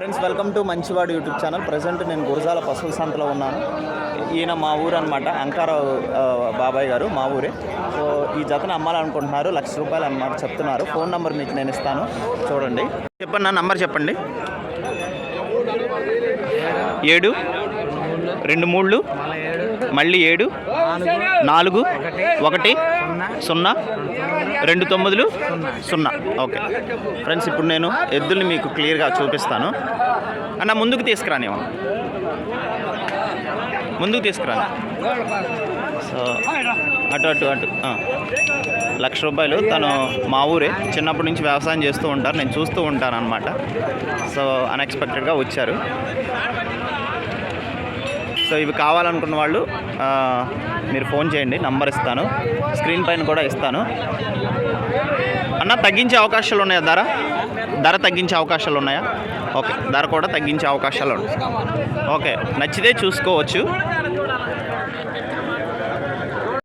Friends welcome to మంచివాడు YouTube channel present నేను గురజాల పశువుల సంతలో ఉన్నాను. ఈయన మా ఊరు అనమాట అంకారావు బాబాయ్ గారు మా ఊరే. సో ఈ జతను అమ్మాలనుకుంటున్నారు లక్ష రూపాయలు అన్నమాట చెప్తున్నారు. ఫోన్ నెంబర్ మీకు నేను ఇస్తాను. చూడండి. చెప్పండి నా నంబర్ చెప్పండి. ఏడు రెండు మూడు మళ్ళీ ఏడు నాలుగు ఒకటి సున్నా రెండు తొమ్మిదిలు సున్నా. ఓకే. ఫ్రెండ్స్ ఇప్పుడు నేను ఎద్దుల్ని మీకు క్లియర్గా చూపిస్తాను. అన్న ముందుకు తీసుకురాని ముందుకు తీసుకురాని. సో అటు అటు అటు. లక్ష రూపాయలు తను మా ఊరే చిన్నప్పటి నుంచి వ్యవసాయం చేస్తూ ఉంటారు. నేను చూస్తూ ఉంటాను అనమాట సో అన్ఎక్స్పెక్టెడ్గా వచ్చారు. సో ఇవి కావాలనుకున్న వాళ్ళు మీరు ఫోన్ చేయండి నంబర్ ఇస్తాను. స్క్రీన్ పైన కూడా ఇస్తాను. అన్న తగ్గించే అవకాశాలు ఉన్నాయా ధర? ధర తగ్గించే అవకాశాలు ఉన్నాయా? ఓకే ధర కూడా తగ్గించే అవకాశాలు ఉన్నాయి. ఓకే నచ్చితే చూసుకోవచ్చు.